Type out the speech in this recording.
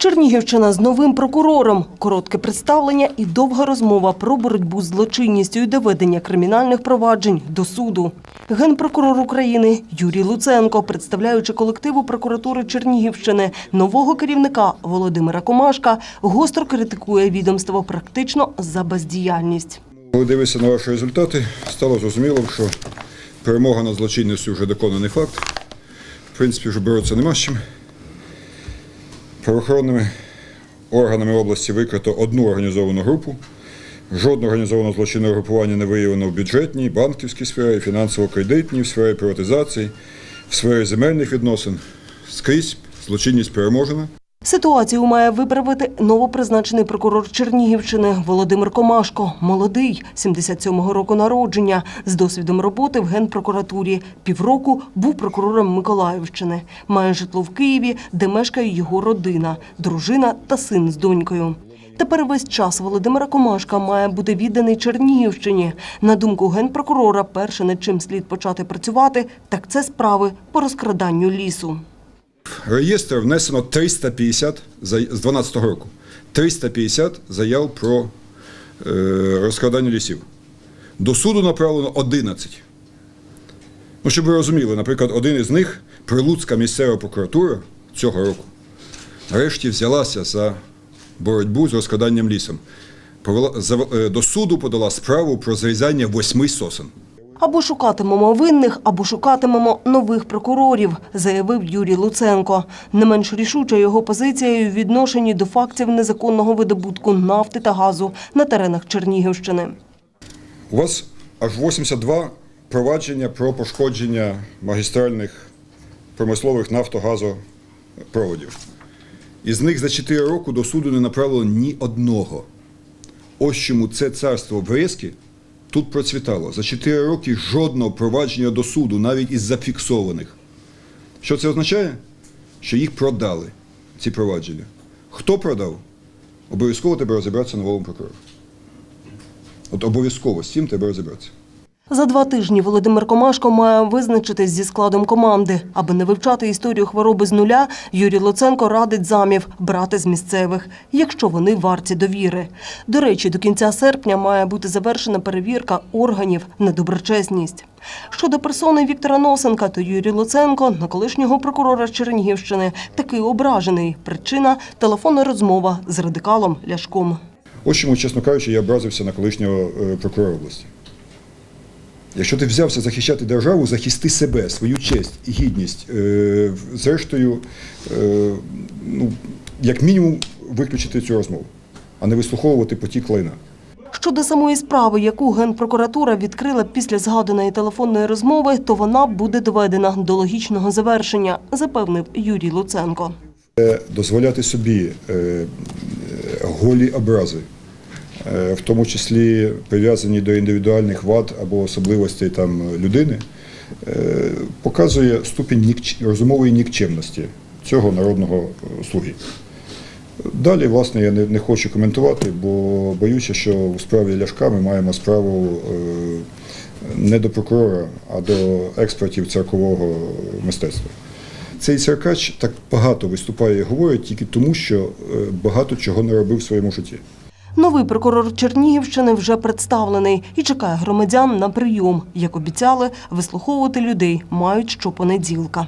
Чернігівщина з новим прокурором. Коротке представлення і довга розмова про боротьбу з злочинністю і доведення кримінальних проваджень до суду. Генпрокурор України Юрій Луценко, представляючи колективу прокуратури Чернігівщини, нового керівника Володимира Комашка, гостро критикує відомство практично за бездіяльність. Коли дивишся на ваші результати, стало зрозуміло, що перемога над злочинністю вже доконаний факт. В принципі, вже боротися нема з чим. Правоохоронними органами області викрито одну організовану групу. Жодного організованого злочинного групування не виявлено в бюджетній, банківській сфері, фінансово-кредитній, в сфері приватизації, в сфері земельних відносин. Скрізь злочинність переможена. Ситуацію має виправити новопризначений прокурор Чернігівщини Володимир Комашко. Молодий, 77-го року народження, з досвідом роботи в Генпрокуратурі. Півроку був прокурором Миколаївщини. Має житло в Києві, де мешкає його родина, дружина та син з донькою. Тепер весь час Володимира Комашка має бути відданий Чернігівщині. На думку генпрокурора, перше над чим слід почати працювати, так це справи по розкраданню лісу. Реєстр внесено 350 з 12 року. 350 заяв про е, розкрадання лісів. До суду направлено 11. Ну, щоб ви розуміли, наприклад, один із них, Прилуцька місцева прокуратура цього року, нарешті взялася за боротьбу з розкраданням лісом. Е, до суду подала справу про зрізання восьми сосен. Або шукатимемо винних, або шукатимемо нових прокурорів, заявив Юрій Луценко. Не менш рішуча його позиція у відношенні до фактів незаконного видобутку нафти та газу на теренах Чернігівщини. У вас аж 82 провадження про пошкодження магістральних промислових нафтогазопроводів. Із них за 4 роки до суду не направлено ні одного. Ось чому це царство Брески тут процвітало. За 4 роки жодного провадження до суду, навіть із зафіксованих. Що це означає? Що їх продали, ці провадження. Хто продав? Обов'язково треба розібратися новому прокурору. От обов'язково з цим треба розібратися. За два тижні Володимир Комашко має визначитись зі складом команди. Аби не вивчати історію хвороби з нуля, Юрій Луценко радить замів брати з місцевих, якщо вони варті довіри. До речі, до кінця серпня має бути завершена перевірка органів на доброчесність. Щодо персони Віктора Носенка, то Юрій Луценко на колишнього прокурора Чернігівщини таки ображений. Причина телефонна розмова з радикалом Ляшком. Ось чому, чесно кажучи, я образився на колишнього е, прокурора області. Якщо ти взявся захищати державу, захисти себе, свою честь і гідність. Е, Зрештою, е, ну, як мінімум, виключити цю розмову, а не вислуховувати потік лайна. Щодо самої справи, яку Генпрокуратура відкрила після згаданої телефонної розмови, то вона буде доведена до логічного завершення, запевнив Юрій Луценко. дозволяти собі е, голі образи, в тому числі прив'язані до індивідуальних вад або особливостей там людини, е, показує ступінь розумової нікчемності цього народного е, слуги. Далі, власне, я не, хочу коментувати, бо боюся, що у справі Ляшка ми маємо справу е, не до прокурора, а до експертів церкового мистецтва. Цей церкач так багато виступає і говорить тільки тому, що е, багато чого не робив в своєму житті. Новий прокурор Чернігівщини вже представлений і чекає громадян на прийом. Як обіцяли, вислуховувати людей мають щопонеділка.